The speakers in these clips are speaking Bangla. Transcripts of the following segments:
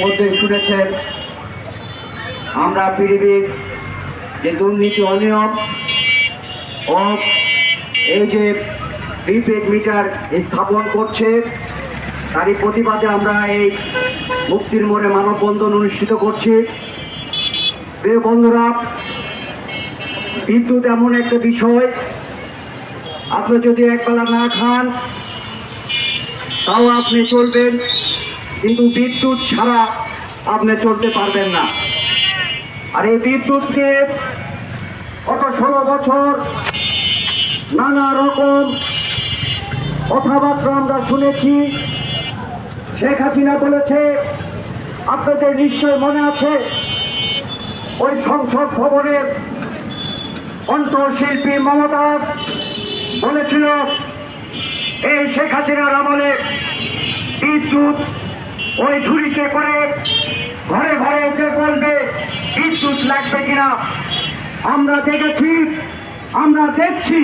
মধ্যে শুনেছেন, আমরা পৃথিবীর যে দুর্নীতি অনিয়ম ও এই যে প্রিপেড মিটার স্থাপন করছে, তারই প্রতিবাদে আমরা এই মুক্তির মোড়ে মানববন্ধন অনুষ্ঠিত করছি। প্রিয় বন্ধুরা, বিদ্যুৎ এমন একটা বিষয়, আপনি যদি একবেলা না খান, তাও আপনি চলবেন। কিন্তু বিদ্যুৎ ছাড়া আপনি চলতে পারবেন না। আর এই বিদ্যুৎকে গত ষোলো বছর নানা রকম কথাবার্তা আমরা শুনেছি। শেখ হাসিনা বলেছে, আপনাদের নিশ্চয় মনে আছে, ওই সংসদ ভবনের কণ্ঠশিল্পী মমতা বলেছিল, এই শেখ হাসিনার আমলে বিদ্যুৎ ওই ঝুড়িতে করে ঘরে ঘরে এসে বলবে, বিদ্যুৎ লাগবে কিনা? আমরা দেখেছি আমরা দেখছি।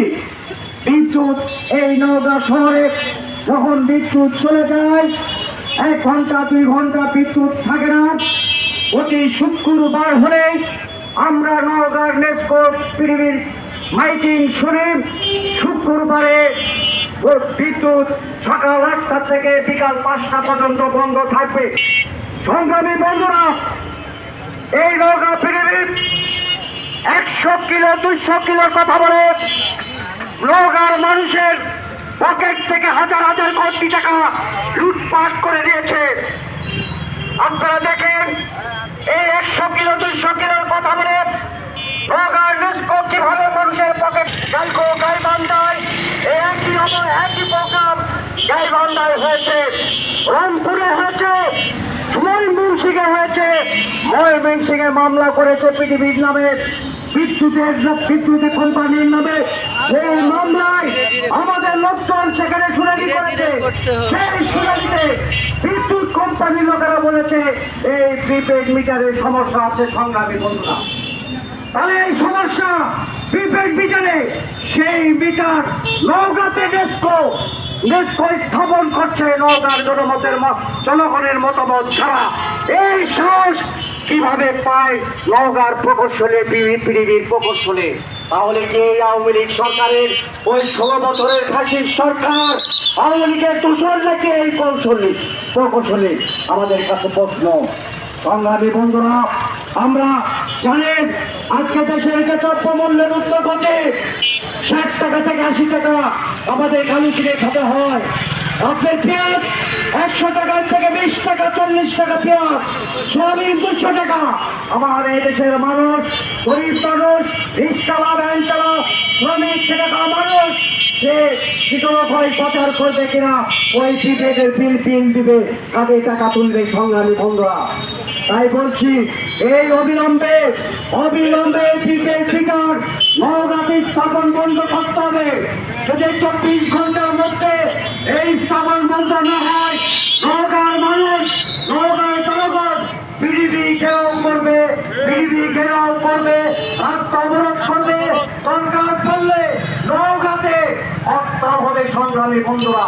বিদ্যুৎ এই নওগাঁ শহরে যখন বিদ্যুৎ চলে যায়, এক ঘণ্টা, দুই ঘণ্টা বিদ্যুৎ থাকে না। অতি শুক্রবার হলে আমরা নওগাঁর নেস্কো পৃথিবীর মাইকিং শুনে শুক্রবারে বিদ্যুৎ সকাল আটটা থেকে বিকাল পাঁচটা পর্যন্ত বন্ধ থাকবে। সংগ্রামী বন্ধুরা, এই নৌকা পৃথিবীর একশো কিলো, দুইশো কিলোর কথা বলে নৌকার মানুষের পকেট থেকে হাজার হাজার কোটি টাকা লুটপাট করে দিয়েছে। আপনারা দেখেন, এই একশো কিলো, দুইশো কিলোর কথা বলে নৌকার নিষ্কো কীভাবে মানুষের পকেট গাইকো গাইবান্ধায় এই একই রকম একই গাইবান্ধায় হয়েছে। রংপুরে হয়েছে ময়মনসিংহে হয়েছে ময়মনসিংহে মামলা করেছে পৃথিবীর নামে। বিদ্যুতের বিদ্যুতের কোম্পানির নামে। সেই মামলায় আমাদের লোকজন সেখানে শুনানি করেছে। সেই শুনানিতে বিদ্যুৎ কোম্পানির লোকেরা বলেছে এই প্রিপেড মিটারের সমস্যা আছে সংগ্রামী বন্ধুরা। তাহলে এই সমস্যা প্রিপেড মিটারে সেই মিটার নৌকাতে নেস্কো স্থাপন করছে নৌকার জনমতের জনগণের মতামত ছাড়া। এই সাহস কীভাবে পায় নওগাঁর প্রকৌশলে পৃথিবীর প্রকৌশলে? তাহলে কি এই আওয়ামী লীগ সরকারের ওই ষোলো বছরের ফাঁসির সরকার আওয়ামী লীগের দূষণ নাকি এই কৌশলে প্রকৌশলে? আমাদের কাছে প্রশ্ন। সংগ্রামী বন্ধুরা আমরা জানেন আজকে দেশের দ্রব্য মূল্যের উত্তরগতি ষাট টাকা থেকে আশি টাকা আমাদের কালু কিনে খেতে হয়। আপনার পেঁয়াজ একশো টাকা থেকে বিশ টাকা, চল্লিশ টাকা পেঁয়াজ সোয়াবিন দুশো টাকা। আমার এই দেশের মানুষ, গরিব মানুষ রিক্সাওয়ালা ভ্যান চালা শ্রমিক খেটে মানুষ সে কীটনাশক প্রচার করবে কিনা? ওই প্রিপেডের বিল বিল দিবে। কাদের টাকা তুলবে সংগ্রামী বন্ধুরা? তাই বলছি, এই অবিলম্বে অবিলম্বে মিটার নওগাঁতে স্থাপন বন্ধ করতে হবে। যদি চব্বিশ ঘণ্টার মধ্যে এই স্থাপন বন্ধ না হয়, নওগাঁর মানুষ, নওগাঁর জনগণ পিডিপি ঘেরাও করবে পিডিপি ঘেরাও করবে রাস্তা অবরোধ করবে সরকার করলে নওগাঁতে হত্যা হবে সংগ্রামী বন্ধুরা।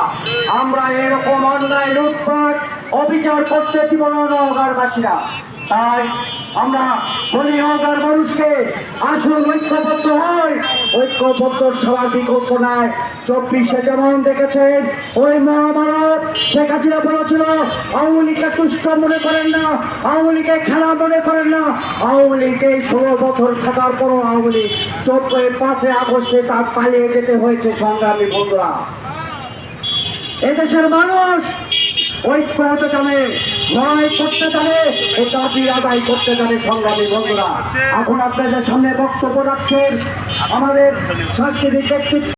আমরা এরকম অন্যায়, লুটপাট, অবিচার করতে দিব না নওগাঁর তাই আমরা বলি নওগাঁর মানুষকে আসুন ঐক্যবদ্ধ হয় ঐক্যবদ্ধ ছাড়া বিকল্প নাই চব্বিশে যেমন দেখেছেন, ওই মহাভারত, শেখ হাসিনা বলেছিল, আওয়ামী লীগকে তুষ্ট মনে করেন না, আওয়ামী লীগের খেলা মনে করেন না। আওয়ামী লীগে ষোলো বছর থাকার পরও আওয়ামী লীগ চব্বিশ পাঁচে আগস্টে তার পালিয়ে যেতে হয়েছে সংগ্রামী বন্ধুরা। এদেশের মানুষ ঐক্য হতে জানে লড়াই করতে জানে এই দাবি আদায় করতে জানে সংগ্রামী বন্ধুরা। এখন আপনাদের সামনে বক্তব্য রাখছেন আমাদের সাংস্কৃতিক ব্যক্তিত্ব